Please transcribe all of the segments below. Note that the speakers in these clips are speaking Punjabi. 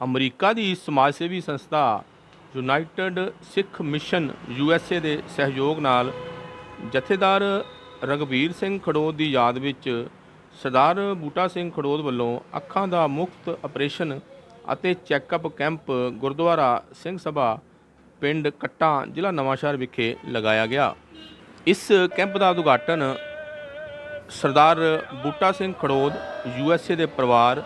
ਅਮਰੀਕਾ ਦੀ ਸਮਾਜ ਸੇਵੀ ਸੰਸਥਾ ਯੂਨਾਈਟਿਡ ਸਿੱਖ ਮਿਸ਼ਨ ਯੂਐਸਏ ਦੇ ਸਹਿਯੋਗ ਨਾਲ ਜਥੇਦਾਰ ਰਗਵੀਰ ਸਿੰਘ ਖੜੋਦ ਦੀ ਯਾਦ ਵਿੱਚ ਸਰਦਾਰ ਬੂਟਾ ਸਿੰਘ ਖੜੋਦ ਵੱਲੋਂ ਅੱਖਾਂ ਦਾ ਮੁਫਤ ਆਪਰੇਸ਼ਨ ਅਤੇ ਚੈੱਕਅਪ ਕੈਂਪ ਗੁਰਦੁਆਰਾ ਸਿੰਘ ਸਭਾ, ਪਿੰਡ ਕੱਟਾਂ, ਜ਼ਿਲ੍ਹਾ ਨਵਾਂਸ਼ਹਿਰ ਵਿਖੇ ਲਗਾਇਆ ਗਿਆ। ਇਸ ਕੈਂਪ ਦਾ ਉਦਘਾਟਨ ਸਰਦਾਰ ਬੂਟਾ ਸਿੰਘ ਖੜੋਦ ਯੂਐਸਏ ਦੇ ਪਰਿਵਾਰ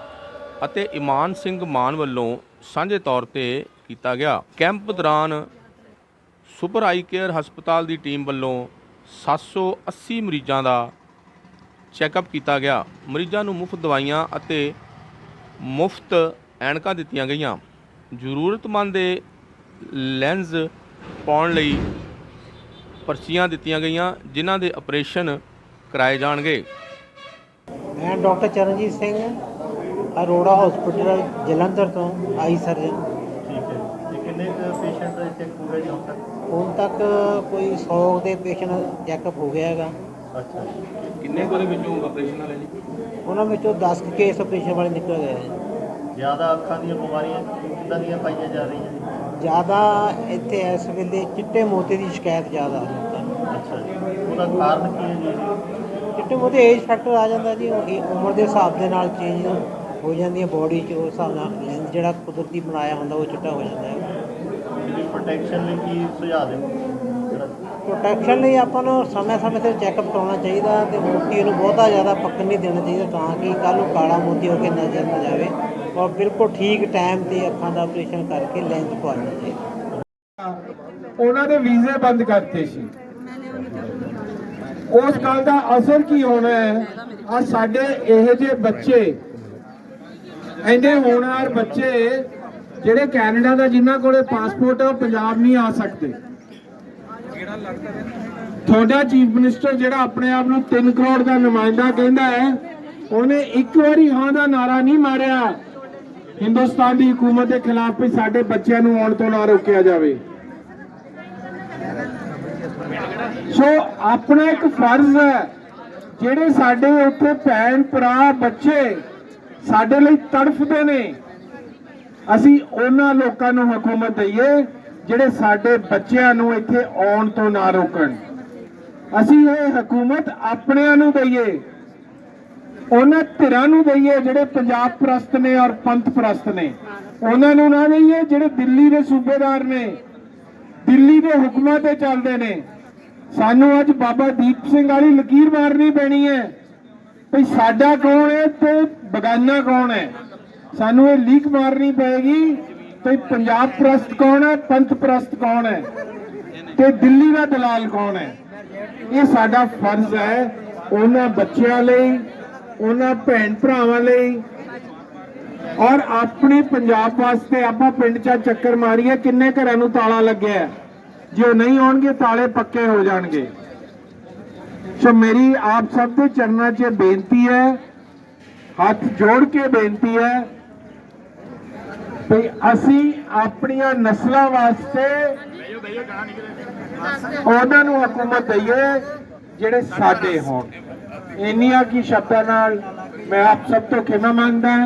ਅਤੇ ਇਮਾਨ ਸਿੰਘ ਮਾਨ ਵੱਲੋਂ ਸਾਂਝੇ ਤੌਰ ਤੇ ਕੀਤਾ ਗਿਆ। ਕੈਂਪ ਦੌਰਾਨ ਸੁਪਰ ਆਈ ਕੇਅਰ ਹਸਪਤਾਲ ਦੀ ਟੀਮ ਵੱਲੋਂ 780 ਮਰੀਜ਼ਾਂ ਦਾ ਚੈੱਕਅਪ ਕੀਤਾ ਗਿਆ। ਮਰੀਜ਼ਾਂ ਨੂੰ ਮੁਫਤ ਦਵਾਈਆਂ ਅਤੇ ਮੁਫਤ ਐਨਕਾਂ ਦਿੱਤੀਆਂ ਗਈਆਂ। ਜ਼ਰੂਰਤਮੰਦ ਦੇ ਲੈਂਸ ਪਾਉਣ ਲਈ ਪਰਚੀਆਂ ਦਿੱਤੀਆਂ ਗਈਆਂ, ਜਿਨ੍ਹਾਂ ਦੇ ਆਪਰੇਸ਼ਨ ਕਰਾਏ ਜਾਣਗੇ। ਮੈਂ ਡਾਕਟਰ ਚਰਨਜੀਤ ਸਿੰਘ। ਅਰੋੜਾ ਹਸਪੀਟਲ ਜਲੰਧਰ ਤੋਂ ਆਈ ਸਰਜਨ ਠੀਕ ਹੈ। ਤੇ ਕਿੰਨੇ ਕੁ ਪੇਸ਼ੈਂਟ ਇੱਥੇ ਪੂਰੇ ਹੁਣ ਤੱਕ? ਹੁਣ ਤੱਕ ਕੋਈ 100 ਦੇ ਪੇਸ਼ੈਂਟ ਚੈੱਕਅਪ ਹੋ ਗਿਆ ਹੈਗਾ। ਅੱਛਾ। ਕਿੰਨੇ ਕੋਲੇ ਵਿੱਚੋਂ ਆਪਰੇਸ਼ਨ ਵਾਲੇ ਜੀ ਉਹਨਾਂ ਵਿੱਚੋਂ 10 ਕੁ ਕੇਸ ਆਪਰੇਸ਼ਨ ਵਾਲੇ ਨਿਕਲ ਗਏ ਹੈ ਜ਼ਿਆਦਾ ਅੱਖਾਂ ਦੀਆਂ ਬਿਮਾਰੀਆਂ ਕਿੱਦਾਂ ਦੀਆਂ ਪਾਈਆਂ ਜਾ ਰਹੀਆਂ ਜੀ ਜ਼ਿਆਦਾ ਇੱਥੇ ਇਸ ਵੇਲੇ ਚਿੱਟੇ ਮੋਤੀ ਦੀ ਸ਼ਿਕਾਇਤ ਜ਼ਿਆਦਾ ਹੈ। ਅੱਛਾ ਜੀ। ਉਹਦਾ ਕਾਰਨ ਕੀ ਹੈ ਜੀ? ਚਿੱਟੇ ਮੋਤੀ ਏਜ ਫੈਕਟਰ ਆ ਜਾਂਦਾ ਜੀ ਉਹ ਇਹ ਉਮਰ ਦੇ ਹਿਸਾਬ ਦੇ ਨਾਲ ਚੇਂਜ ਹੋ ਜਾਂਦੀਆਂ ਬੋਡੀ 'ਚ ਉਸ ਹਿਸਾਬ ਨਾਲ ਲੈਂਸ ਜਿਹੜਾ ਕੁਦਰਤੀ ਬਣਾਇਆ ਹੁੰਦਾ ਉਹ ਚਿੱਟਾ ਹੋ ਜਾਂਦਾ ਹੈ। ਪ੍ਰੋਟੈਕਸ਼ਨ ਲਈ ਕੀ ਸੁਝਾਅ ਜਿਹੜਾ ਪ੍ਰੋਟੈਕਸ਼ਨ ਲਈ ਆਪਾਂ ਨੂੰ ਸਮੇਂ-ਸਮੇਂ ਤੇ ਚੈੱਕਅਪ ਕਰਾਉਣਾ ਚਾਹੀਦਾ ਤੇ ਮੋਤੀ ਨੂੰ ਬਹੁਤਾ ਜ਼ਿਆਦਾ ਪੱਕਣ ਨਹੀਂ ਦੇਣਾ ਚਾਹੀਦਾ ਤਾਂ ਕਿ ਕੱਲ੍ਹ ਨੂੰ ਕਾਲਾ ਮੋਤੀ ਹੋ ਕੇ ਨਜ਼ਰ ਨਾ ਜਾਵੇ ਔਰ ਬਿਲਕੁਲ ਠੀਕ ਟਾਈਮ ਤੇ ਅੱਖਾਂ ਦਾ ਆਪਰੇਸ਼ਨ ਕਰਕੇ ਲੈਂਸ ਪਵਾਉਣਾ ਚਾਹੀਦਾ। ਉਹਨਾਂ ਦੇ ਵੀਜ਼ੇ ਬੰਦ ਕਰਤੇ ਸੀ। ਉਸ ਗੱਲ ਦਾ ਅਸਰ ਕੀ ਹੋਣਾ ਹੈ? ਆ ਸਾਡੇ ਇਹੋ ਜਿਹੇ ਬੱਚੇ ਐਨੇ ਹੋਣਹਾਰ ਬੱਚੇ ਜਿਹੜੇ ਕੈਨੇਡਾ ਦਾ ਜਿਨ੍ਹਾਂ ਕੋਲੇ ਪਾਸਪੋਰਟ ਹੈ ਪੰਜਾਬ ਨਹੀਂ ਆ ਸਕਦੇ। ਤੁਹਾਡਾ ਚੀਫ ਮਿਨਿਸਟਰ ਜਿਹੜਾ ਆਪਣੇ ਆਪ ਨੂੰ 3 ਕਰੋੜ ਦਾ ਨੁਮਾਇੰਦਾ ਕਹਿੰਦਾ ਹੈ, ਉਹਨੇ ਇੱਕ ਵਾਰੀ ਹਾਂ ਦਾ ਨਾਰਾ ਨਹੀਂ ਮਾਰਿਆ। ਹਿੰਦੁਸਤਾਨ ਦੀ ਹਕੂਮਤ ਦੇ ਖਿਲਾਫ ਵੀ ਸਾਡੇ ਬੱਚਿਆਂ ਨੂੰ ਆਉਣ ਤੋਂ ਨਾ ਰੋਕਿਆ ਜਾਵੇ। ਸੋ ਆਪਣਾ ਇੱਕ ਫਰਜ਼ ਹੈ, ਜਿਹੜੇ ਸਾਡੇ ਉੱਥੇ ਭੈਣ ਭਰਾ ਬੱਚੇ ਸਾਡੇ ਲਈ ਤੜਫਦੇ ਨੇ। ਅਸੀਂ ਉਹਨਾਂ ਲੋਕਾਂ ਨੂੰ ਹਕੂਮਤ ਦਈਏ, ਜਿਹੜੇ ਸਾਡੇ ਬੱਚਿਆਂ ਨੂੰ ਇੱਥੇ ਆਉਣ ਤੋਂ ਨਾ ਰੋਕਣ। ਅਸੀਂ ਇਹ ਹਕੂਮਤ ਆਪਣਿਆਂ ਨੂੰ ਦਈਏ। ਉਹਨਾਂ ਧਿਰਾਂ ਨੂੰ ਦਈਏ ਜਿਹੜੇ ਪੰਜਾਬ ਪ੍ਰਸਤ ਨੇ ਔਰ ਪੰਥ ਪ੍ਰਸਤ ਨੇ। ਉਹਨਾਂ ਨੂੰ ਨਾ ਦਈਏ ਜਿਹੜੇ ਦਿੱਲੀ ਦੇ ਸੂਬੇਦਾਰ ਨੇ। ਦਿੱਲੀ ਦੇ ਹੁਕਮਾਂ ਤੇ ਚੱਲਦੇ ਨੇ। ਸਾਨੂੰ ਅੱਜ ਬਾਬਾ ਦੀਪ ਸਿੰਘ ਵਾਲੀ ਲਕੀਰ ਮਾਰਨੀ ਪੈਣੀ ਹੈ। ਭਈ ਸਾਡਾ ਕੌਣ ਹੈ ਤੇ ਬਗਾਨਾ ਕੌਣ ਹੈ? ਸਾਨੂੰ ਇਹ ਲੀਕ ਮਾਰਨੀ ਪਏਗੀ ਭਈ ਪੰਜਾਬ ਪ੍ਰਸਤ ਕੌਣ ਹੈ, ਪੰਥ ਪ੍ਰਸਤ ਕੌਣ ਹੈ ਤੇ ਦਿੱਲੀ ਦਾ ਦਲਾਲ ਕੌਣ ਹੈ? ਇਹ ਸਾਡਾ ਫਰਜ਼ ਹੈ ਉਹਨਾਂ ਬੱਚਿਆਂ ਲਈ, ਉਹਨਾਂ ਭੈਣ ਭਰਾਵਾਂ ਲਈ ਔਰ ਆਪਣੇ ਪੰਜਾਬ ਵਾਸਤੇ ਆਪਾਂ ਪਿੰਡ 'ਚ ਚੱਕਰ ਮਾਰੀਏ, ਕਿੰਨੇ ਘਰਾਂ ਨੂੰ ਤਾਲਾ ਲੱਗਿਆ? ਜੇ ਉਹ ਨਹੀਂ ਆਉਣਗੇ, ਤਾਲੇ ਪੱਕੇ ਹੋ ਜਾਣਗੇ। ਸੋ ਮੇਰੀ ਆਪ ਸਭ ਦੇ ਚਰਨਾਂ 'ਚ ਬੇਨਤੀ ਹੈ, ਹੱਥ ਜੋੜ ਕੇ ਬੇਨਤੀ ਹੈ ਵੀ ਅਸੀਂ ਆਪਣੀਆਂ ਨਸਲਾਂ ਵਾਸਤੇ ਉਹਨਾਂ ਨੂੰ ਹਕੂਮਤ ਦਈਏ ਜਿਹੜੇ ਸਾਡੇ ਹੋਣ। ਇੰਨੀਆਂ ਕੀ ਸ਼ਬਦਾਂ ਨਾਲ ਮੈਂ ਆਪ ਸਭ ਤੋਂ ਖਿਮਾ ਮੰਗਦਾ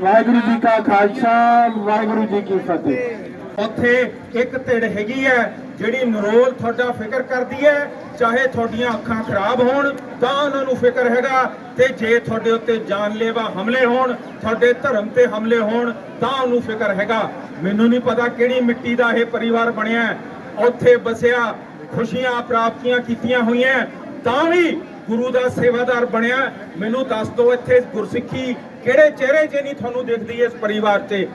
ਵਾਹਿਗੁਰੂ ਜੀ ਕਾ ਖਾਲਸਾ, ਵਾਹਿਗੁਰੂ ਜੀ ਕੀ ਫਤਿਹ। ਉੱਥੇ ਇੱਕ ਧਿੜ ਹੈਗੀ ਹੈ ਜਿਹੜੀ ਨਰੋਲ ਤੁਹਾਡਾ ਫਿਕਰ ਕਰਦੀ ਹੈ। ਚਾਹੇ ਤੁਹਾਡੀਆਂ ਅੱਖਾਂ ਖਰਾਬ ਹੋਣ ਤਾਂ ਉਹਨਾਂ ਨੂੰ ਫਿਕਰ ਹੈਗਾ ਤੇ ਜੇ ਤੁਹਾਡੇ ਉੱਤੇ ਜਾਨਲੇਵਾ ਹਮਲੇ ਹੋਣ, ਤੁਹਾਡੇ ਧਰਮ ਤੇ ਹਮਲੇ ਹੋਣ, ਤਾਂ ਉਹਨੂੰ ਫਿਕਰ ਹੈਗਾ। ਮੈਨੂੰ ਨਹੀਂ ਪਤਾ ਕਿਹੜੀ ਮਿੱਟੀ ਦਾ ਇਹ ਪਰਿਵਾਰ ਬਣਿਆ ਉੱਥੇ ਬਸਿਆ, ਖੁਸ਼ੀਆਂ ਪ੍ਰਾਪਤੀਆਂ ਕੀਤੀਆਂ ਹੋਈਆਂ ਤਾਂ ਵੀ ਗੁਰੂ ਦਾ ਸੇਵਾਦਾਰ ਬਣਿਆ। ਮੈਨੂੰ ਦੱਸ ਦਿਓ ਇੱਥੇ ਗੁਰਸਿੱਖੀ ਕਿਹੜੇ ਚਿਹਰੇ 'ਚ ਨਹੀਂ ਤੁਹਾਨੂੰ ਦਿਖਦੀ ਇਸ ਪਰਿਵਾਰ 'ਤੇ?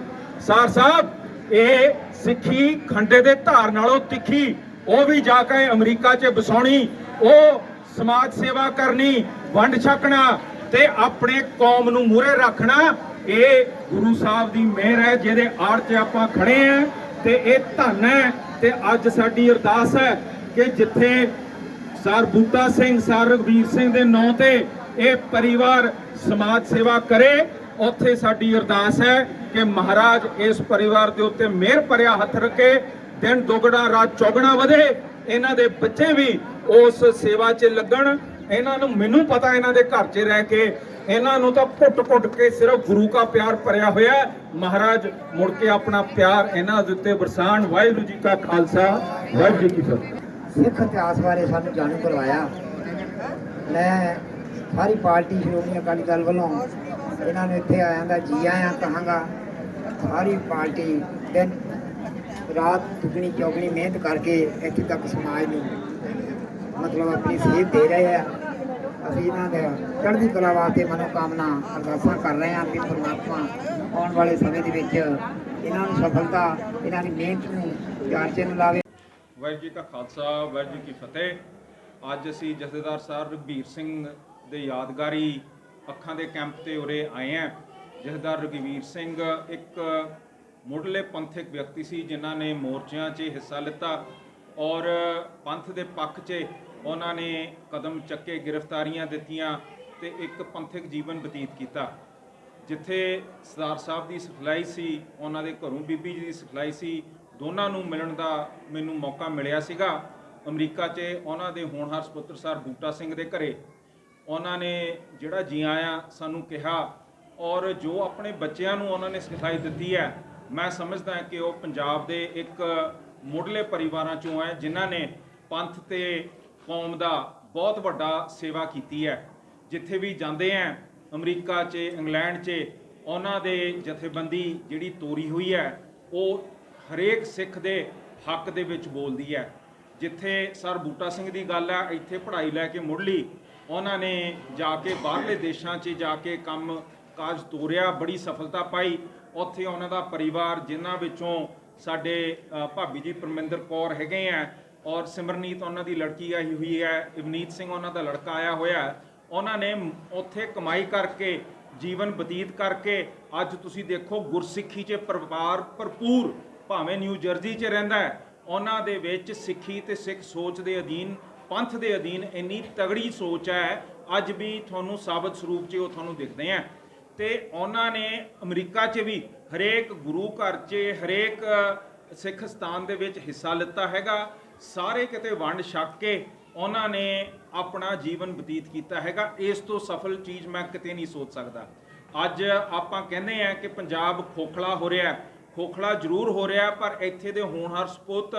ਸਾਰ ਸਾਹਿਬ, ਇਹ ਸਿੱਖੀ ਖੰਡੇ ਦੇ ਧਾਰ ਨਾਲੋਂ ਤਿੱਖੀ ਉਹ ਵੀ ਜਾ ਕੇ ਅਮਰੀਕਾ 'ਚ ਵਸਾਉਣੀ, ਉਹ ਸਮਾਜ ਸੇਵਾ ਕਰਨੀ, ਵੰਡ ਛਕਣਾ ਤੇ ਆਪਣੇ ਕੌਮ ਨੂੰ ਮੂਹਰੇ ਰੱਖਣਾ, ਇਹ ਗੁਰੂ ਸਾਹਿਬ ਦੀ ਮਿਹਰ ਹੈ, ਜਿਹਦੇ ਆੜ 'ਚ ਆਪਾਂ ਖੜੇ ਆ ਤੇ ਇਹ ਧੰਨ ਹੈ ਤੇ ਅੱਜ ਸਾਡੀ ਅਰਦਾਸ ਹੈ ਕਿ ਜਿੱਥੇ ਸਰ ਬੂਟਾ ਸਿੰਘ, ਸਰ ਰਘਵੀਰ ਸਿੰਘ ਦੇ ਨਾਂ ਤੇ ਇਹ ਪਰਿਵਾਰ ਸਮਾਜ ਸੇਵਾ ਕਰੇ, ਉੱਥੇ ਸਾਡੀ ਅਰਦਾਸ ਹੈ ਕਿ ਮਹਾਰਾਜ ਇਸ ਪਰਿਵਾਰ ਦੇ ਉੱਤੇ ਮਿਹਰ ਭਰਿਆ ਹੱਥ ਰੱਖੇ ਦਿਨ ਦੁਗਣਾ ਰਾਤ ਚੌਗਣਾ ਵਧੇ, ਇਹਨਾਂ ਦੇ ਬੱਚੇ ਵੀ ਉਸ ਸੇਵਾ 'ਚ ਲੱਗਣ। ਇਹਨਾਂ ਨੂੰ ਮੈਨੂੰ ਪਤਾ ਇਹਨਾਂ ਦੇ ਘਰ 'ਚ ਰਹਿ ਕੇ। ਇਹਨਾਂ ਨੂੰ ਤਾਂ ਘੁੱਟ-ਘੁੱਟ ਕੇ ਸਿਰਫ ਗੁਰੂ ਦਾ ਪਿਆਰ ਭਰਿਆ ਹੋਇਆ ਮਹਾਰਾਜ, ਮੁੜ ਕੇ ਆਪਣਾ ਪਿਆਰ ਇਹਨਾਂ ਦੇ ਉੱਤੇ ਵਰਸਾਣ ਵਾਹਿਗੁਰੂ ਜੀ ਕਾ ਖਾਲਸਾ, ਵਾਹਿਗੁਰੂ ਜੀ ਕੀ ਫਤਿਹ। ਸਿੱਖ ਇਤਿਹਾਸ ਬਾਰੇ ਸਾਨੂੰ ਜਾਣੂ ਕਰਵਾਇਆ। ਮੈਂ ਸਾਰੀ ਪਾਰਟੀ ਸ਼੍ਰੋਮਣੀ ਅਕਾਲੀ ਦਲ ਵੱਲੋਂ ਇਹਨਾਂ ਨੂੰ ਇੱਥੇ ਆਇਆਂ ਦਾ, ਜੀ ਆਇਆਂ ਕਹਾਂਗਾ ਸਾਰੀ ਪਾਰਟੀ, ਦਿਨ ਰਾਤ ਦੁਗਣੀ ਚੌਗਣੀ ਮਿਹਨਤ ਕਰਕੇ ਇੱਥੇ ਤੱਕ ਸਮਾਜ ਨੂੰ ਮਤਲਬ ਆਪਣੀ ਸੇਧ ਦੇ ਰਹੇ ਆ। ਅਸੀਂ ਇਹਨਾਂ ਦੇ ਚੜ੍ਹਦੀ ਕਲਾ ਵਾਸਤੇ ਮਨੋਕਾਮਨਾ ਅਰਦਾਸਾਂ ਕਰ ਰਹੇ ਹਾਂ ਕਿ ਪਰਮਾਤਮਾ ਆਉਣ ਵਾਲੇ ਸਮੇਂ ਦੇ ਵਿੱਚ ਇਹਨਾਂ ਨੂੰ ਸਫਲਤਾ, ਇਹਨਾਂ ਦੀ ਮਿਹਨਤ ਨੂੰ ਚਾਰਚੇ ਨੂੰ ਲਾਵੇ। ਵਾਹਿਗੁਰੂ ਜੀ ਕਾ ਖਾਲਸਾ, ਵਾਹਿਗੁਰੂ ਜੀ ਕੀ ਫਤਿਹ। ਅੱਜ ਅਸੀਂ ਜਥੇਦਾਰ ਸਰ ਰਘਬੀਰ ਸਿੰਘ ਦੇ ਯਾਦਗਾਰੀ ਅੱਖਾਂ ਦੇ ਕੈਂਪ ਤੇ ਉਰੇ ਆਏ ਹਾਂ। ਜਥੇਦਾਰ ਰਘਬੀਰ ਸਿੰਘ, ਇੱਕ ਮੁੱਢਲੇ ਪੰਥਕ ਵਿਅਕਤੀ ਸੀ ਜਿਨ੍ਹਾਂ ਨੇ ਮੋਰਚਿਆਂ 'ਚ ਹਿੱਸਾ ਲਿੱਤਾ ਔਰ ਪੰਥ ਦੇ ਪੱਖ 'ਚ ਉਹਨਾਂ ਨੇ ਕਦਮ ਚੱਕੇ, ਗ੍ਰਿਫਤਾਰੀਆਂ ਦਿੱਤੀਆਂ ਤੇ ਇੱਕ ਪੰਥਕ ਜੀਵਨ ਬਤੀਤ ਕੀਤਾ। ਜਿੱਥੇ ਸਰਦਾਰ ਸਾਹਿਬ ਦੀ ਸਿਖਲਾਈ ਸੀ, ਉਹਨਾਂ ਦੇ ਘਰੋਂ ਬੀਬੀ ਜੀ ਦੀ ਸਿਖਲਾਈ ਸੀ, ਦੋਨਾਂ ਨੂੰ ਮਿਲਣ ਦਾ ਮੈਨੂੰ ਮੌਕਾ ਮਿਲਿਆ ਸੀਗਾ। ਅਮਰੀਕਾ 'ਚ ਉਹਨਾਂ ਦੇ ਹੋਣਹਾਰ ਸੁਪੁੱਤਰ ਸਰ ਬੂਟਾ ਸਿੰਘ ਦੇ ਘਰੇ। ਉਹਨਾਂ ਨੇ ਜਿਹੜਾ ਜੀ ਆਇਆਂ, ਸਾਨੂੰ ਕਿਹਾ ਔਰ ਜੋ ਆਪਣੇ ਬੱਚਿਆਂ ਨੂੰ ਉਹਨਾਂ ਨੇ ਸਿਖਲਾਈ ਦਿੱਤੀ ਹੈ ਮੈਂ ਸਮਝਦਾ ਕਿ ਉਹ ਪੰਜਾਬ ਦੇ ਇੱਕ ਮੁੱਢਲੇ ਪਰਿਵਾਰਾਂ ਚੋਂ ਹੈ, ਜਿਨ੍ਹਾਂ ਨੇ ਪੰਥ ਤੇ ਕੌਮ ਦਾ ਬਹੁਤ ਵੱਡਾ ਸੇਵਾ ਕੀਤੀ ਹੈ। ਜਿੱਥੇ ਵੀ ਜਾਂਦੇ ਆ ਅਮਰੀਕਾ 'ਚ, ਇੰਗਲੈਂਡ 'ਚ, ਉਹਨਾਂ ਦੇ ਜਥੇਬੰਦੀ ਜਿਹੜੀ ਤੋਰੀ ਹੋਈ ਹੈ, ਉਹ ਹਰੇਕ ਸਿੱਖ ਦੇ ਹੱਕ ਦੇ ਵਿੱਚ ਬੋਲਦੀ ਹੈ। ਜਿੱਥੇ ਸਰ ਬੂਟਾ ਸਿੰਘ ਦੀ ਗੱਲ ਹੈ, ਇੱਥੇ ਪੜ੍ਹਾਈ ਲੈ ਕੇ ਮੁੜ ਲਈ, ਉਹਨਾਂ ਨੇ ਜਾ ਕੇ ਬਾਹਰਲੇ ਦੇਸ਼ਾਂ 'ਚ ਜਾ ਕੇ ਕੰਮ ਕਾਜ ਤੋਰਿਆ, ਬੜੀ ਸਫਲਤਾ ਪਾਈ ਉੱਥੇ ਉਹਨਾਂ ਦਾ ਪਰਿਵਾਰ ਜਿਨ੍ਹਾਂ ਵਿੱਚੋਂ ਸਾਡੇ ਭਾਬੀ ਜੀ ਪਰਮਿੰਦਰ ਕੌਰ ਹੈਗੇ ਆ ਔਰ ਸਿਮਰਨੀਤ ਉਹਨਾਂ ਦੀ ਲੜਕੀ ਆਈ ਹੋਈ ਹੈ, ਇਵਨੀਤ ਸਿੰਘ ਉਹਨਾਂ ਦਾ ਲੜਕਾ ਆਇਆ ਹੋਇਆ ਉਹਨਾਂ ਨੇ ਉੱਥੇ ਕਮਾਈ ਕਰਕੇ, ਜੀਵਨ ਬਤੀਤ ਕਰਕੇ ਅੱਜ ਤੁਸੀਂ ਦੇਖੋ ਗੁਰਸਿੱਖੀ 'ਚ ਪਰਿਵਾਰ ਭਰਪੂਰ ਭਾਵੇਂ ਨਿਊ ਜਰਸੀ 'ਚ ਰਹਿੰਦਾ ਉਹਨਾਂ ਦੇ ਵਿੱਚ ਸਿੱਖੀ ਤੇ ਸਿੱਖ ਸੋਚ ਦੇ ਅਧੀਨ, ਪੰਥ ਦੇ ਅਧੀਨ ਇੰਨੀ ਤਗੜੀ ਸੋਚ ਹੈ, ਅੱਜ ਵੀ ਤੁਹਾਨੂੰ ਸਾਬਤ ਸਰੂਪ 'ਚ ਉਹ ਤੁਹਾਨੂੰ ਦਿਖਦੇ ਆ। ਤੇ ਉਹਨਾਂ ਨੇ ਅਮਰੀਕਾ 'ਚ ਵੀ ਹਰੇਕ ਗੁਰੂ ਘਰ 'ਚ, ਹਰੇਕ ਸਿੱਖ ਸਥਾਨ ਦੇ ਵਿੱਚ ਹਿੱਸਾ ਲਿੱਤਾ ਹੈਗਾ। ਸਾਰੇ ਕਿਤੇ ਵੰਡ ਛਕ ਕੇ ਉਹਨਾਂ ਨੇ ਆਪਣਾ ਜੀਵਨ ਬਤੀਤ ਕੀਤਾ ਹੈਗਾ। ਇਸ ਤੋਂ ਸਫਲ ਚੀਜ਼ ਮੈਂ ਕਿਤੇ ਨਹੀਂ ਸੋਚ ਸਕਦਾ। ਅੱਜ ਆਪਾਂ ਕਹਿੰਦੇ ਆ ਕਿ ਪੰਜਾਬ ਖੋਖਲਾ ਹੋ ਰਿਹਾ ਖੋਖਲਾ ਜ਼ਰੂਰ ਹੋ ਰਿਹਾ, ਪਰ ਇੱਥੇ ਦੇ ਹੋਣਹਾਰ ਸਪੁੱਤ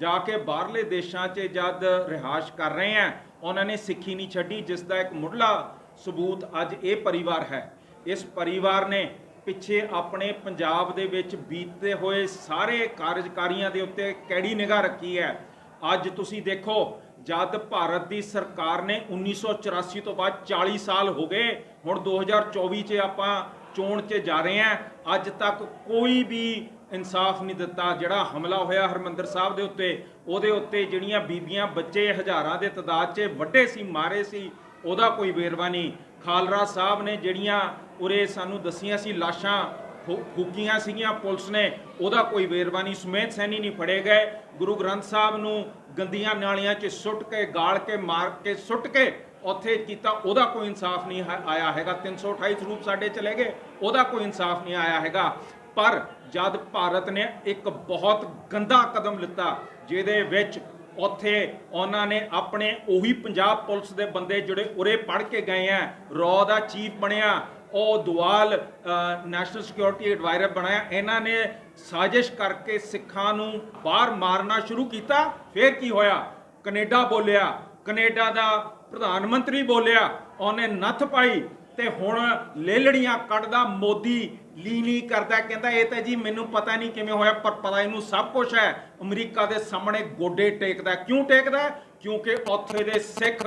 ਜਾ ਕੇ ਬਾਹਰਲੇ ਦੇਸ਼ਾਂ 'ਚ ਜਦ ਰਿਹਾਇਸ਼ ਕਰ ਰਹੇ ਆ ਉਹਨਾਂ ਨੇ ਸਿੱਖੀ ਨਹੀਂ ਛੱਡੀ, ਜਿਸ ਦਾ ਇੱਕ ਮੁੱਢਲਾ ਸਬੂਤ ਅੱਜ ਇਹ ਪਰਿਵਾਰ ਹੈ। ਇਸ ਪਰਿਵਾਰ ਨੇ ਪਿੱਛੇ ਆਪਣੇ ਪੰਜਾਬ ਦੇ ਵਿੱਚ ਬੀਤੇ ਹੋਏ ਸਾਰੇ ਕਾਰਜਕਾਰੀਆਂ ਦੇ ਉੱਤੇ ਕਿਹੜੀ ਨਿਗਾਹ ਰੱਖੀ ਹੈ। ਅੱਜ ਤੁਸੀਂ ਦੇਖੋ, ਜਦ ਭਾਰਤ ਦੀ ਸਰਕਾਰ ਨੇ 1984 ਤੋਂ ਬਾਅਦ 40 ਸਾਲ ਹੋ ਗਏ, ਹੁਣ 2024 'ਚ ਆਪਾਂ ਚੋਣ 'ਚ ਜਾ ਰਹੇ ਹਾਂ, ਅੱਜ ਤੱਕ ਕੋਈ ਵੀ ਇਨਸਾਫ ਨਹੀਂ ਦਿੱਤਾ। ਜਿਹੜਾ ਹਮਲਾ ਹੋਇਆ ਹਰਮੰਦਰ ਸਾਹਿਬ ਦੇ ਉੱਤੇ, ਉਹਦੇ ਉੱਤੇ ਜਿਹੜੀਆਂ ਬੀਬੀਆਂ ਬੱਚੇ ਹਜ਼ਾਰਾਂ ਦੇ ਤਦਾਦ 'ਚ ਵੱਡੇ ਸੀ, ਮਾਰੇ ਸੀ, ਉਹਦਾ ਕੋਈ ਵੇਰਵਾ ਨਹੀਂ। ਖਾਲਰਾ ਸਾਹਿਬ ਨੇ ਜਿਹੜੀਆਂ ਉਰੇ ਸਾਨੂੰ ਦਸੀਆਂ ਸੀ, ਲਾਸ਼ਾਂ ਫੂ- ਫੂਕੀਆਂ ਸੀਗੀਆਂ, ਪੁਲਿਸ ਨੇ। ਉਹਦਾ ਕੋਈ ਵੇਰਵਾ ਨਹੀਂ ਸੁਮੇਧ ਸੈਣੀ ਨਹੀਂ ਫੜੇ ਗਏ। ਗੁਰੂ ਗ੍ਰੰਥ ਸਾਹਿਬ ਨੂੰ ਗੰਦੀਆਂ ਨਾਲੀਆਂ 'ਚ ਸੁੱਟ ਕੇ, ਗਾਲ ਕੇ, ਮਾਰ ਕੇ, ਸੁੱਟ ਕੇ ਉੱਥੇ ਕੀਤਾ, ਉਹਦਾ ਕੋਈ ਇਨਸਾਫ ਨਹੀਂ ਆਇਆ ਹੈਗਾ। 328 ਸਰੂਪ ਸਾਡੇ ਚਲੇ ਗਏ, ਉਹਦਾ ਕੋਈ ਇਨਸਾਫ ਨਹੀਂ ਆਇਆ ਹੈਗਾ। ਪਰ ਜਦ ਭਾਰਤ ਨੇ ਇੱਕ ਬਹੁਤ ਗੰਦਾ ਕਦਮ ਲਿੱਤਾ, ਜਿਹਦੇ ਵਿੱਚ ਉੱਥੇ ਉਹਨਾਂ ਨੇ ਆਪਣੇ ਉਹੀ ਪੰਜਾਬ ਪੁਲਿਸ ਦੇ ਬੰਦੇ ਜਿਹੜੇ ਉਰੇ ਪੜ ਕੇ ਗਏ ਆ, ਰੌ ਦਾ ਚੀਫ ਬਣਿਆ ਉਹ ਦੁਆਲ ਨੈਸ਼ਨਲ ਸਿਕਿਉਰਿਟੀ ਐਡਵਾਈਜ਼ਰ ਬਣਾਇਆ। ਇਹਨਾਂ ਨੇ ਸਾਜ਼ਿਸ਼ ਕਰਕੇ ਸਿੱਖਾਂ ਨੂੰ ਬਾਹਰ ਮਾਰਨਾ ਸ਼ੁਰੂ ਕੀਤਾ। ਫਿਰ ਕੀ ਹੋਇਆ? ਕੈਨੇਡਾ ਬੋਲਿਆ। ਕੈਨੇਡਾ ਦਾ ਪ੍ਰਧਾਨ ਮੰਤਰੀ ਬੋਲਿਆ। ਉਹਨੇ ਨੱਥ ਪਾਈ ਤੇ ਹੁਣ ਲੇਲੜੀਆਂ ਕੱਢਦਾ, ਮੋਦੀ ਲੀ ਲੀ ਕਰਦਾ। ਕਹਿੰਦਾ, ਇਹ ਤਾਂ ਜੀ ਮੈਨੂੰ ਪਤਾ ਨਹੀਂ ਕਿਵੇਂ ਹੋਇਆ, ਪਰ ਪਤਾ ਇਹਨੂੰ ਸਭ ਕੁਝ ਹੈ। ਅਮਰੀਕਾ ਦੇ ਸਾਹਮਣੇ ਗੋਡੇ ਟੇਕਦਾ। ਕਿਉਂ ਟੇਕਦਾ? ਕਿਉਂਕਿ ਉੱਥੇ ਦੇ ਸਿੱਖ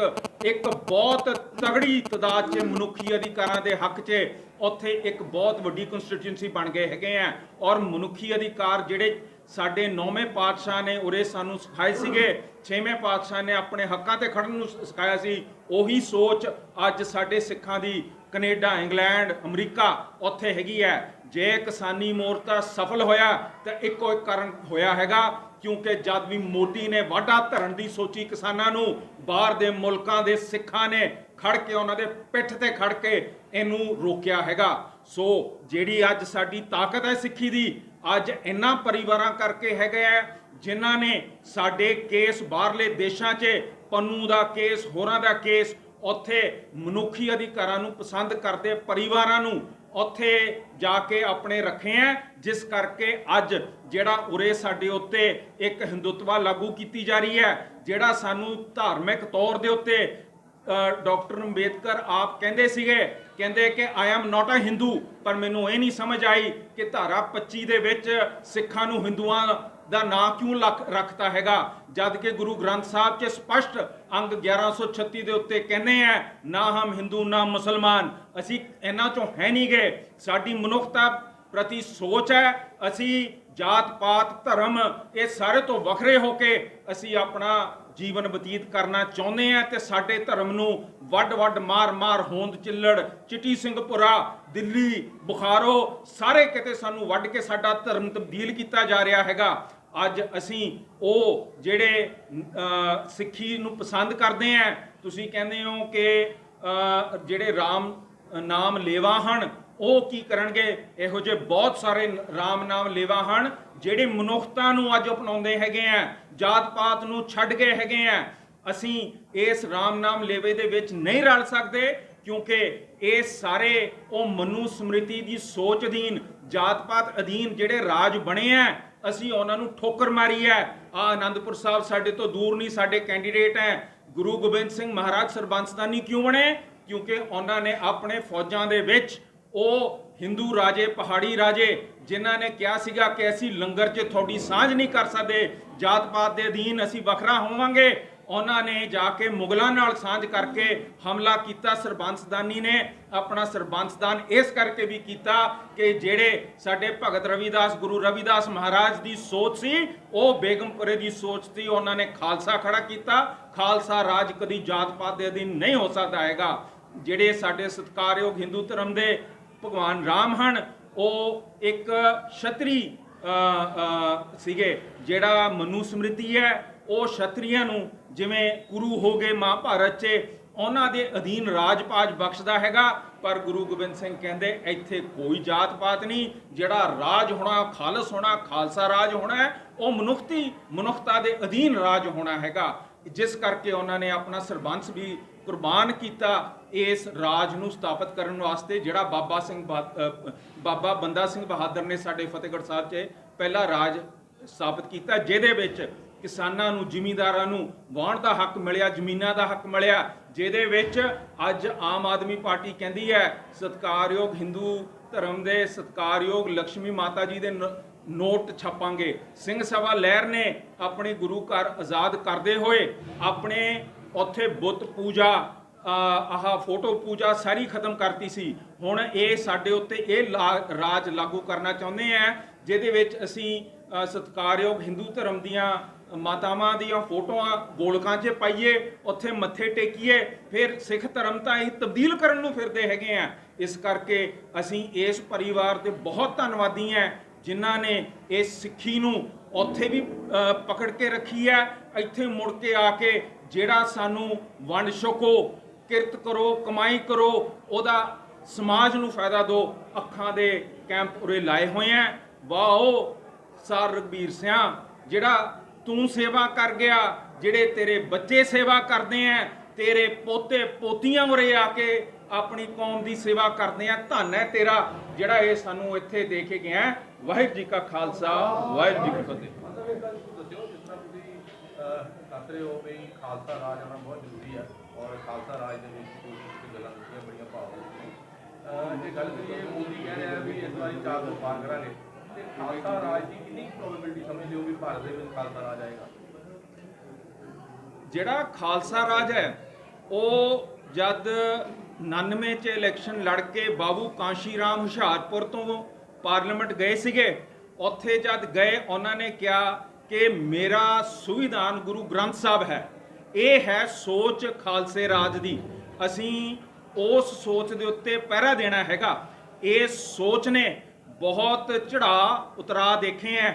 ਇੱਕ ਬਹੁਤ ਤਗੜੀ ਤਦਾਦ 'ਚ ਮਨੁੱਖੀ ਅਧਿਕਾਰਾਂ ਦੇ ਹੱਕ 'ਚ ਉੱਥੇ ਇੱਕ ਬਹੁਤ ਵੱਡੀ ਕਨਸਟੀਟਿਊਂਸੀ ਬਣ ਗਏ ਹੈਗੇ ਆ। ਔਰ ਮਨੁੱਖੀ ਅਧਿਕਾਰ ਜਿਹੜੇ ਸਾਡੇ ਨੌਵੇਂ ਪਾਤਸ਼ਾਹ ਨੇ ਉਰੇ ਸਾਨੂੰ ਸਿਖਾਏ ਸੀਗੇ, ਛੇਵੇਂ ਪਾਤਸ਼ਾਹ ਨੇ ਆਪਣੇ ਹੱਕਾਂ ਤੇ ਖੜਨ ਨੂੰ ਸਿਖਾਇਆ ਸੀ, ਉਹੀ ਸੋਚ ਅੱਜ ਸਾਡੇ ਸਿੱਖਾਂ ਦੀ ਕੈਨੇਡਾ, ਇੰਗਲੈਂਡ, ਅਮਰੀਕਾ ਉੱਥੇ ਹੈਗੀ ਹੈ। ਜੇ ਕਿਸਾਨੀ ਮੋਰਚਾ ਸਫਲ ਹੋਇਆ ਤਾਂ ਇੱਕੋ ਇੱਕ ਕਾਰਨ ਹੋਇਆ ਹੈਗਾ, ਕਿਉਂਕਿ ਜਦ ਵੀ ਮੋਦੀ ਨੇ ਵਾਢਾ ਧਰਨ ਦੀ ਸੋਚੀ ਕਿਸਾਨਾਂ ਨੂੰ, ਬਾਹਰ ਦੇ ਮੁਲਕਾਂ ਦੇ ਸਿੱਖਾਂ ਨੇ ਖੜ ਕੇ ਉਹਨਾਂ ਦੇ ਪਿੱਠ ਤੇ ਖੜ ਕੇ ਇਹਨੂੰ ਰੋਕਿਆ ਹੈਗਾ। ਸੋ ਜਿਹੜੀ ਅੱਜ ਸਾਡੀ ਤਾਕਤ ਹੈ ਸਿੱਖੀ ਦੀ, ਅੱਜ ਇਹਨਾਂ ਪਰਿਵਾਰਾਂ ਕਰਕੇ ਹੈਗੇ ਆ, ਜਿਨ੍ਹਾਂ ਨੇ ਸਾਡੇ ਕੇਸ ਬਾਹਰਲੇ ਦੇਸ਼ਾਂ 'ਚ, ਪੰਨੂ ਦਾ ਕੇਸ, ਹੋਰਾਂ ਦਾ ਕੇਸ, ਉੱਥੇ ਮਨੁੱਖੀ ਅਧਿਕਾਰਾਂ ਨੂੰ ਪਸੰਦ ਕਰਦੇ ਪਰਿਵਾਰਾਂ ਨੂੰ ਉੱਥੇ ਜਾ ਕੇ ਆਪਣੇ ਰੱਖੇ ਆ, ਜਿਸ ਕਰਕੇ ਅੱਜ ਜਿਹੜਾ ਉਰੇ ਸਾਡੇ ਉੱਤੇ ਇੱਕ ਹਿੰਦੂਤਵਾ ਲਾਗੂ ਕੀਤੀ ਜਾ ਰਹੀ ਹੈ, ਜਿਹੜਾ ਸਾਨੂੰ ਧਾਰਮਿਕ ਤੌਰ ਦੇ ਉੱਤੇ ਡਾਕਟਰ ਅੰਬੇਦਕਰ ਆਪ ਕਹਿੰਦੇ ਸੀਗੇ, ਕਹਿੰਦੇ ਕਿ ਆਈ ਐਮ ਨਾਟ ਅ ਹਿੰਦੂ ਪਰ ਮੈਨੂੰ ਇਹ ਨਹੀਂ ਸਮਝ ਆਈ ਕਿ ਧਾਰਾ 25 ਦੇ ਵਿੱਚ ਸਿੱਖਾਂ ਨੂੰ ਹਿੰਦੂਆਂ ਦਾ ਨਾਂ ਕਿਉਂ ਲਖ- ਰੱਖਤਾ ਹੈਗਾ? ਜਦ ਕਿ ਗੁਰੂ ਗ੍ਰੰਥ ਸਾਹਿਬ 'ਚ ਸਪਸ਼ਟ ਅੰਗ 1136 ਦੇ ਉੱਤੇ ਕਹਿੰਦੇ ਆ, ਨਾ ਹਮ ਹਿੰਦੂ, ਨਾ ਮੁਸਲਮਾਨ। ਅਸੀਂ ਇਹਨਾਂ ਚੋਂ ਹੈ ਨਹੀਂ ਗਏ ਸਾਡੀ ਮਨੁੱਖਤਾ ਪ੍ਰਤੀ ਸੋਚ ਹੈ। ਅਸੀਂ ਜਾਤ ਪਾਤ ਧਰਮ ਇਹ ਸਾਰੇ ਤੋਂ ਵੱਖਰੇ ਹੋ ਕੇ ਅਸੀਂ ਆਪਣਾ ਜੀਵਨ ਬਤੀਤ ਕਰਨਾ ਚਾਹੁੰਦੇ ਆ ਤੇ ਸਾਡੇ ਧਰਮ ਨੂੰ ਵੱਡ ਵੱਡ ਮਾਰ ਮਾਰ ਹੋਂਦ ਚਿੱਲੜ ਚਿੱਟੀ ਸਿੰਘਪੁਰਾ ਦਿੱਲੀ, ਬੁਖਾਰੋ, ਸਾਰੇ ਕਿਤੇ ਸਾਨੂੰ ਵੱਢ ਕੇ ਸਾਡਾ ਧਰਮ ਤਬਦੀਲ ਕੀਤਾ ਜਾ ਰਿਹਾ ਹੈਗਾ। ਅੱਜ ਅਸੀਂ ਉਹ ਜਿਹੜੇ ਸਿੱਖੀ ਨੂੰ ਪਸੰਦ ਕਰਦੇ ਆ, ਤੁਸੀਂ ਕਹਿੰਦੇ ਹੋ ਕਿ ਜਿਹੜੇ ਰਾਮ ਨਾਮ ਲੇਵਾ ਹਨ, ਉਹ ਕੀ ਕਰਨਗੇ? ਇਹੋ ਜਿਹੇ ਬਹੁਤ ਸਾਰੇ ਰਾਮ ਨਾਮ ਲੇਵਾ ਹਨ, ਜਿਹੜੇ ਮਨੁੱਖਤਾ ਨੂੰ ਅੱਜ ਅਪਣਾਉਂਦੇ ਹੈਗੇ ਆ, ਜਾਤ ਪਾਤ ਨੂੰ ਛੱਡ ਗਏ ਹੈਗੇ ਆ। ਅਸੀਂ ਇਸ ਰਾਮ ਨਾਮ ਲੇਵੇ ਦੇ ਵਿੱਚ ਨਹੀਂ ਰਲ ਸਕਦੇ, ਕਿਉਂਕਿ ਇਹ ਸਾਰੇ ਉਹ ਮਨੂ ਸਮ੍ਰਿਤੀ ਦੀ ਸੋਚ ਅਧੀਨ, ਜਾਤ ਪਾਤ ਅਧੀਨ ਜਿਹੜੇ ਰਾਜ ਬਣੇ ਆ ਅਸੀਂ ਉਹਨਾਂ ਨੂੰ ਠੋਕਰ ਮਾਰੀ ਹੈ। ਆ ਆਨੰਦਪੁਰ ਸਾਹਿਬ ਸਾਡੇ ਤੋਂ ਦੂਰ ਨਹੀਂ, ਸਾਡੇ ਕੈਂਡੀਡੇਟ ਹੈ। ਗੁਰੂ ਗੋਬਿੰਦ ਸਿੰਘ ਮਹਾਰਾਜ ਸਰਬੰਸਦਾਨੀ ਕਿਉਂ ਬਣੇ? ਕਿਉਂਕਿ ਉਹਨਾਂ ਨੇ ਆਪਣੇ ਫੌਜਾਂ ਦੇ ਵਿੱਚ ਉਹ ਹਿੰਦੂ ਰਾਜੇ, ਪਹਾੜੀ ਰਾਜੇ, ਜਿਨ੍ਹਾਂ ਨੇ ਕਿਹਾ ਸੀਗਾ ਕਿ ਅਸੀਂ ਲੰਗਰ 'ਚ ਤੁਹਾਡੀ ਸਾਂਝ ਨਹੀਂ ਕਰ ਸਕਦੇ ਜਾਤ ਪਾਤ ਦੇ ਅਧੀਨ ਅਸੀਂ ਵੱਖਰਾ ਹੋਵਾਂਗੇ। ਉਹਨਾਂ ਨੇ ਜਾ ਕੇ ਮੁਗਲਾਂ ਨਾਲ ਸਾਂਝ ਕਰਕੇ ਹਮਲਾ ਕੀਤਾ। ਸਰਬੰਸਦਾਨੀ ਨੇ ਆਪਣਾ ਸਰਬੰਸਦਾਨ ਇਸ ਕਰਕੇ ਵੀ ਕੀਤਾ ਕਿ ਜਿਹੜੇ ਸਾਡੇ ਭਗਤ ਰਵਿਦਾਸ, ਗੁਰੂ ਰਵਿਦਾਸ ਮਹਾਰਾਜ ਦੀ ਸੋਚ ਸੀ, ਉਹ ਬੇਗਮਪੁਰੇ ਦੀ ਸੋਚ ਸੀ। ਉਹਨਾਂ ਨੇ ਖਾਲਸਾ ਖੜਾ ਕੀਤਾ। ਖਾਲਸਾ ਰਾਜ ਕਦੀ ਜਾਤ ਪਾਤ ਦੇ ਅਧੀਨ ਨਹੀਂ ਹੋ ਸਕਦਾ ਹੈਗਾ। ਜਿਹੜੇ ਸਾਡੇ ਸਤਿਕਾਰਯੋਗ ਹਿੰਦੂ ਧਰਮ ਦੇ ਭਗਵਾਨ ਰਾਮ ਹਨ, ਉਹ ਇੱਕ ਛਤਰੀ ਸੀਗੇ, ਜਿਹੜਾ ਮਨੂ ਸਮ੍ਰਿਤੀ ਹੈ ਉਹ ਛਤਰੀਆਂ ਨੂੰ ਜਿਵੇਂ ਕੁਰੂ ਹੋ ਗਏ ਮਹਾਭਾਰਤ 'ਚ, ਉਹਨਾਂ ਦੇ ਅਧੀਨ ਰਾਜ ਪਾਜ ਬਖਸ਼ਦਾ ਹੈਗਾ। ਪਰ ਗੁਰੂ ਗੋਬਿੰਦ ਸਿੰਘ ਕਹਿੰਦੇ, ਇੱਥੇ ਕੋਈ ਜਾਤ ਪਾਤ ਨਹੀਂ, ਜਿਹੜਾ ਰਾਜ ਹੋਣਾ, ਖਾਲਸ ਹੋਣਾ, ਖਾਲਸਾ ਰਾਜ ਹੋਣਾ ਉਹ ਮਨੁੱਖਤੀ, ਮਨੁੱਖਤਾ ਦੇ ਅਧੀਨ ਰਾਜ ਹੋਣਾ ਹੈਗਾ। ਜਿਸ ਕਰਕੇ ਉਹਨਾਂ ਨੇ ਆਪਣਾ ਸਰਬੰਸ ਵੀ ਕੁਰਬਾਨ ਕੀਤਾ ਇਸ ਰਾਜ ਨੂੰ ਸਥਾਪਿਤ ਕਰਨ ਵਾਸਤੇ, ਜਿਹੜਾ ਬਾਬਾ ਸਿੰਘ ਬਹਾ- ਬਾਬਾ ਬੰਦਾ ਸਿੰਘ ਬਹਾਦਰ ਨੇ ਸਾਡੇ ਫਤਿਹਗੜ੍ਹ ਸਾਹਿਬ 'ਚ ਪਹਿਲਾ ਰਾਜ ਸਥਾਪਿਤ ਕੀਤਾ, ਜਿਹਦੇ ਵਿੱਚ ਕਿਸਾਨਾਂ ਨੂੰ ਜ਼ਿਮੀਂਦਾਰਾਂ ਨੂੰ ਵਾਹਣ ਦਾ ਹੱਕ ਮਿਲਿਆ ਜ਼ਮੀਨਾਂ ਦਾ ਹੱਕ ਮਿਲਿਆ ਜਿਹਦੇ ਵਿੱਚ ਅੱਜ ਆਮ ਆਦਮੀ ਪਾਰਟੀ ਕਹਿੰਦੀ ਹੈ ਸਤਿਕਾਰਯੋਗ ਹਿੰਦੂ ਧਰਮ ਦੇ ਸਤਿਕਾਰਯੋਗ ਲక్ష్ਮੀ ਮਾਤਾ ਜੀ ਦੇ ਨੋਟ ਛਾਪਾਂਗੇ। ਸਿੰਘ ਸਭਾ ਲਹਿਰ ਨੇ ਆਪਣੇ ਗੁਰੂ ਘਰ ਆਜ਼ਾਦ ਕਰਦੇ ਹੋਏ ਆਪਣੇ ਉੱਥੇ ਬੁੱਤ ਪੂਜਾ ਆਹ ਫੋਟੋ ਪੂਜਾ ਸਾਰੀ ਖਤਮ ਕਰਤੀ ਸੀ। ਹੁਣ ਇਹ ਸਾਡੇ ਉੱਤੇ ਇਹ ਲਾ- ਰਾਜ ਲਾਗੂ ਕਰਨਾ ਚਾਹੁੰਦੇ ਆ ਜਿਹਦੇ ਵਿੱਚ ਅਸੀਂ ਅ, ਸਤਿਕਾਰਯੋਗ ਹਿੰਦੂ ਧਰਮ ਦੀਆਂ ਮਾਤਾਵਾਂ ਦੀਆਂ ਫੋਟੋਆਂ ਗੋਲਕਾਂ 'ਚ ਪਾਈਏ, ਉੱਥੇ ਮੱਥੇ ਟੇਕੀਏ, ਫਿਰ ਸਿੱਖ ਧਰਮ ਤਾਂ ਇਹ ਤਬਦੀਲ ਕਰਨ ਨੂੰ ਫਿਰਦੇ ਹੈਗੇ ਆ। ਇਸ ਕਰਕੇ ਅਸੀਂ ਇਸ ਪਰਿਵਾਰ ਦੇ ਬਹੁਤ ਧੰਨਵਾਦੀ ਆ, ਜਿਨ੍ਹਾਂ ਨੇ ਇਸ ਸਿੱਖੀ ਨੂੰ ਉੱਥੇ ਵੀ ਪਕੜ ਕੇ ਰੱਖੀ ਹੈ ਇੱਥੇ ਮੁੜ ਕੇ ਆ ਕੇ ਜਿਹੜਾ ਸਾਨੂੰ ਵੰਡ ਛਕੋ, ਕਿਰਤ ਕਰੋ, ਕਮਾਈ ਕਰੋ, ਉਹਦਾ ਸਮਾਜ ਨੂੰ ਫਾਇਦਾ ਦਿਓ, ਅੱਖਾਂ ਦੇ ਕੈਂਪ ਉਰੇ ਲਾਏ ਹੋਏ ਆ। ਵਾਓ, ਸਰ ਰਘਬੀਰ ਸਿਆਂ, ਜਿਹੜਾ ਤੂੰ ਸੇਵਾ ਕਰ ਗਿਆ, ਜਿਹੜੇ ਤੇਰੇ ਬੱਚੇ ਸੇਵਾ ਕਰਦੇ ਆ, ਤੇਰੇ ਪੋਤੇ ਪੋਤੀਆਂ ਉਰੇ ਆ ਕੇ ਆਪਣੀ ਕੌਮ ਦੀ ਸੇਵਾ ਕਰਦੇ ਆ, ਧੰਨ ਹੈ ਤੇਰਾ, ਜਿਹੜਾ ਇਹ ਸਾਨੂੰ ਇੱਥੇ ਦੇ ਕੇ ਗਿਆ ਵਾਹਿਗੁਰੂ ਜੀ ਕਾ ਖਾਲਸਾ, ਵਾਹਿਗੁਰੂ ਜੀ ਕੀ ਫਤਿਹ। ਦੱਸਿਓ ਜਿਸ ਤਰ੍ਹਾਂ ਤੁਸੀਂ ਦੱਸ ਰਹੇ ਹੋ ਵੀ ਖਾਲਸਾ ਰਾਜ ਆਉਣਾ ਬਹੁਤ ਜ਼ਰੂਰੀ ਹੈ ਔਰ ਖਾਲਸਾ ਰਾਜ ਦੇ ਵਿੱਚ ਕੁਝ ਗੱਲਾਂ ਦੱਸੀਆਂ ਬੜੀਆਂ ਭਾਵਨਾਵਾਂ ਜੇ ਗੱਲ ਕਰੀਏ ਮੋਦੀ ਕਹਿ ਰਿਹਾ ਵੀ ਇਸ ਵਾਰੀ ਚਾਰ ਤੋਂ ਪਾਰ ਕਰਾਂਗੇ ਤੇ ਖਾਲਸਾ ਰਾਜ ਦੀ ਕਿੰਨੀ ਪ੍ਰੋਬੇਬਿਲਿਟੀ ਸਮਝਦੇ ਹੋ ਵੀ ਭਾਰਤ ਦੇ ਵਿੱਚ ਖਾਲਸਾ ਰਾਜ ਆਏਗਾ? ਜਿਹੜਾ ਖਾਲਸਾ ਰਾਜ ਹੈ, ਉਹ ਜਦ 99 ਚ ਇਲੈਕਸ਼ਨ ਲੜ ਕੇ ਬਾਬੂ ਕਾਂਸ਼ੀ ਰਾਮ ਹੁਸ਼ਿਆਰਪੁਰ ਤੋਂ ਪਾਰਲੀਮੈਂਟ ਗਏ ਸੀਗੇ, ਉੱਥੇ ਜਦ ਗਏ, ਉਹਨਾਂ ਨੇ ਕਿਹਾ ਕਿ ਮੇਰਾ ਸੁਵਿਧਾਨ ਗੁਰੂ ਗ੍ਰੰਥ ਸਾਹਿਬ ਹੈ। ਇਹ ਹੈ ਸੋਚ ਖਾਲਸੇ ਰਾਜ ਦੀ। ਅਸੀਂ ਉਸ ਸੋਚ ਦੇ ਉੱਤੇ ਪਹਿਰਾ ਦੇਣਾ ਹੈਗਾ। ਇਹ ਸੋਚ ਨੇ ਬਹੁਤ ਚੜਾ ਉਤਰਾ ਦੇਖੇ ਐ।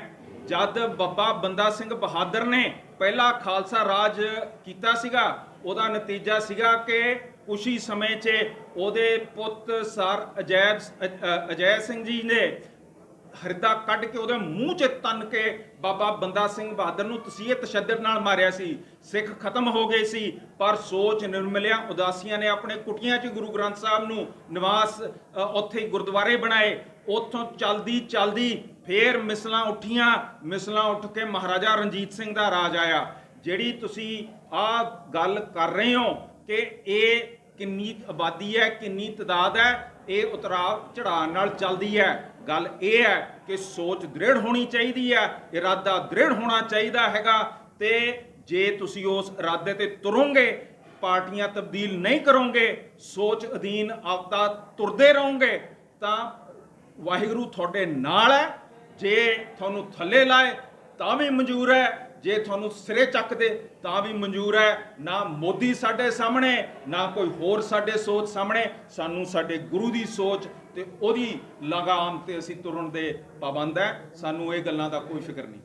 ਜਦ ਬੱਬਾ ਬੰਦਾ ਸਿੰਘ ਬਹਾਦਰ ਨੇ ਪਹਿਲਾ ਖਾਲਸਾ ਰਾਜ ਕੀਤਾ ਸੀਗਾ, ਉਹਦਾ ਨਤੀਜਾ ਸੀਗਾ ਕਿ ਕੁਛ ਹੀ ਸਮੇਂ 'ਚ ਉਹਦੇ ਪੁੱਤ ਸਰ ਅਜੈਬ ਅ- ਅਜੈ ਸਿੰਘ ਜੀ ਨੇ ਹਿਰਦਾ ਕੱਢ ਕੇ ਉਹਦੇ ਮੂੰਹ 'ਚ ਤਨ ਕੇ ਬਾਬਾ ਬੰਦਾ ਸਿੰਘ ਬਹਾਦਰ ਨੂੰ ਤਸੀਹੇ ਤਸ਼ੱਦਦ ਨਾਲ ਮਾਰਿਆ ਸੀ। ਸਿੱਖ ਖਤਮ ਹੋ ਗਏ ਸੀ, ਪਰ ਸੋਚ ਨਿਰਮਲਿਆ, ਉਦਾਸੀਆਂ ਨੇ ਆਪਣੇ ਕੁਟੀਆਂ 'ਚ ਗੁਰੂ ਗ੍ਰੰਥ ਸਾਹਿਬ ਨੂੰ ਨਿਵਾਸ ਉੱਥੇ ਗੁਰਦੁਆਰੇ ਬਣਾਏ। ਉੱਥੋਂ ਚਲਦੀ ਚਲਦੀ ਫੇਰ ਮਿਸਲਾਂ ਉੱਠੀਆਂ, ਮਿਸਲਾਂ ਉੱਠ ਕੇ ਮਹਾਰਾਜਾ ਰਣਜੀਤ ਸਿੰਘ ਦਾ ਰਾਜ ਆਇਆ। ਜਿਹੜੀ ਤੁਸੀਂ ਆ ਗੱਲ ਕਰ ਰਹੇ ਹੋ ਕਿ ਇਹ ਕਿੰਨੀ ਆਬਾਦੀ ਹੈ, ਕਿੰਨੀ ਤਦਾਦ ਹੈ, ਇਹ ਉਤਰਾਅ ਚੜਾਅ ਨਾਲ ਚੱਲਦੀ ਹੈ। ਗੱਲ ਇਹ ਹੈ ਕਿ ਸੋਚ ਦ੍ਰਿੜ ਹੋਣੀ ਚਾਹੀਦੀ ਹੈ, ਇਰਾਦਾ ਦ੍ਰਿੜ ਹੋਣਾ ਚਾਹੀਦਾ ਹੈਗਾ ਤੇ ਜੇ ਤੁਸੀਂ ਉਸ ਇਰਾਦੇ ਤੇ ਤੁਰੋਗੇ, ਪਾਰਟੀਆਂ ਤਬਦੀਲ ਨਹੀਂ ਕਰੋਗੇ, ਸੋਚ ਅਧੀਨ ਆਪਦਾ ਤੁਰਦੇ ਰਹੋਗੇ, ਤਾਂ ਵਾਹਿਗੁਰੂ ਤੁਹਾਡੇ ਨਾਲ ਹੈ। ਜੇ ਤੁਹਾਨੂੰ ਥੱਲੇ ਲਾਏ, ਤਾਂ ਵੀ ਮਨਜ਼ੂਰ ਹੈ। ਜੇ ਤੁਹਾਨੂੰ ਸਿਰੇ ਚੱਕ ਦੇ ਤਾਂ ਵੀ ਮਨਜ਼ੂਰ ਹੈ। ਨਾ ਮੋਦੀ ਸਾਡੇ ਸਾਹਮਣੇ, ਨਾ ਕੋਈ ਹੋਰ ਸਾਡੇ ਸੋਚ ਸਾਹਮਣੇ। ਸਾਨੂੰ ਸਾਡੇ ਗੁਰੂ ਦੀ ਸੋਚ ਤੇ ਉਹਦੀ ਲਗਾਮ ਤੇ ਅਸੀਂ ਤੁਰਨ ਦੇ ਪਾਬੰਦ ਹੈ। ਸਾਨੂੰ ਇਹ ਗੱਲਾਂ ਦਾ ਕੋਈ ਫਿਕਰ ਨਹੀਂ।